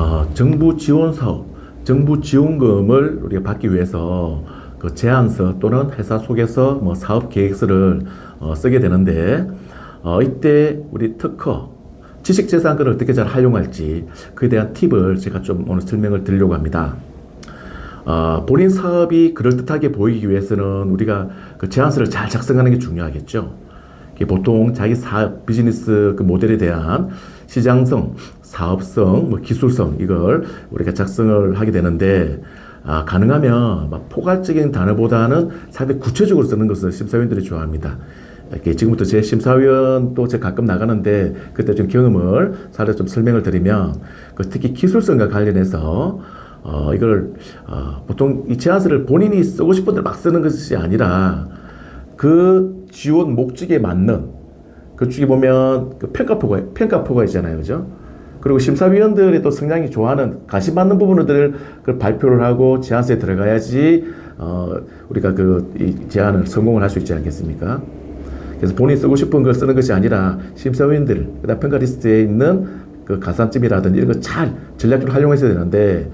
어, 정부 지원 사업, 정부 지원금을 우리가 받기 위해서 그 제안서 또는 회사 속에서 뭐 사업 계획서를 어, 쓰게 되는데 어, 이때 우리 특허 지식재산권을 어떻게 잘 활용할지 그에 대한 팁을 제가 좀 오늘 설명을 드리려고 합니다. 어, 본인 사업이 그럴듯하게 보이기 위해서는 우리가 그 제안서를 잘 작성하는 게 중요하겠죠. 보통 자기 사업 비즈니스 그 모델에 대한 시장성, 사업성, 뭐 기술성 이걸 우리가 작성을 하게 되는데 아, 가능하면 막 포괄적인 단어보다는 상당히 구체적으로 쓰는 것을 심사위원들이 좋아합니다. 이렇게 지금부터 제 심사위원 또 제가 가끔 나가는데 그때 좀 경험을 살짝 좀 설명을 드리면 그 특히 기술성과 관련해서 어, 이걸 어, 보통 이 제안서를 본인이 쓰고 싶은 대로 막 쓰는 것이 아니라 그 지원 목적에 맞는 그쪽에 보면 그 평가표가 평가표가 있잖아요, 그죠? 그리고 심사위원들이 또 성향이 좋아하는 관심 받는 부분들을 그 발표를 하고 제안서에 들어가야지 어, 우리가 그 이 제안을 성공을 할 수 있지 않겠습니까? 그래서 본인이 쓰고 싶은 걸 쓰는 것이 아니라 심사위원들, 그다음 평가 리스트에 있는 그 가산점이라든지 이런 거잘 전략적으로 활용해야 되는데